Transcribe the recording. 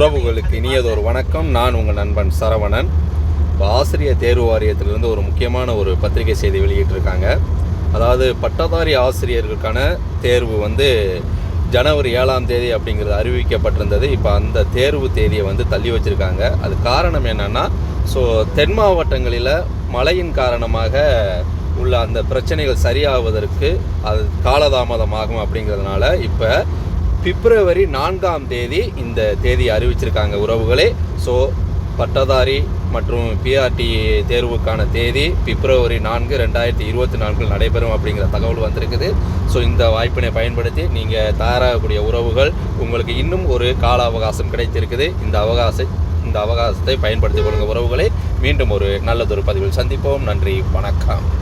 உறவுகளுக்கு இனியதொரு வணக்கம். நான் உங்கள் நண்பன் சரவணன். இப்போ ஆசிரியர் தேர்வு வாரியத்திலிருந்து ஒரு முக்கியமான ஒரு பத்திரிகை செய்தி வெளியிட்டிருக்காங்க. அதாவது பட்டதாரி ஆசிரியர்களுக்கான தேர்வு வந்து ஜனவரி ஏழாம் தேதி அப்படிங்கிறது அறிவிக்கப்பட்டிருந்தது. இப்போ அந்த தேர்வு தேதியை வந்து தள்ளி வச்சுருக்காங்க. அது காரணம் என்னென்னா ஸோ தென் மாவட்டங்களில் மழையின் காரணமாக உள்ள அந்த பிரச்சனைகள் சரியாவதற்கு அது காலதாமதமாகும் அப்படிங்கிறதுனால இப்போ பிப்ரவரி நான்காம் தேதி இந்த தேதி அறிவிச்சிருக்காங்க உறவுகளே. ஸோ பட்டதாரி மற்றும் பிஆர்டி தேர்வுக்கான தேதி பிப்ரவரி நான்கு ரெண்டாயிரத்தி இருபத்தி நான்கில் நடைபெறும் அப்படிங்கிற தகவல் வந்திருக்குது. ஸோ இந்த வாய்ப்பினை பயன்படுத்தி நீங்கள் தயாராகக்கூடிய உறவுகள் உங்களுக்கு இன்னும் ஒரு கால அவகாசம் கிடைத்திருக்குது. இந்த அவகாச இந்த அவகாசத்தை பயன்படுத்திக் கொள்ளுங்கள் உறவுகளை. மீண்டும் ஒரு நல்லதொரு பதிவில் சந்திப்போம். நன்றி வணக்கம்.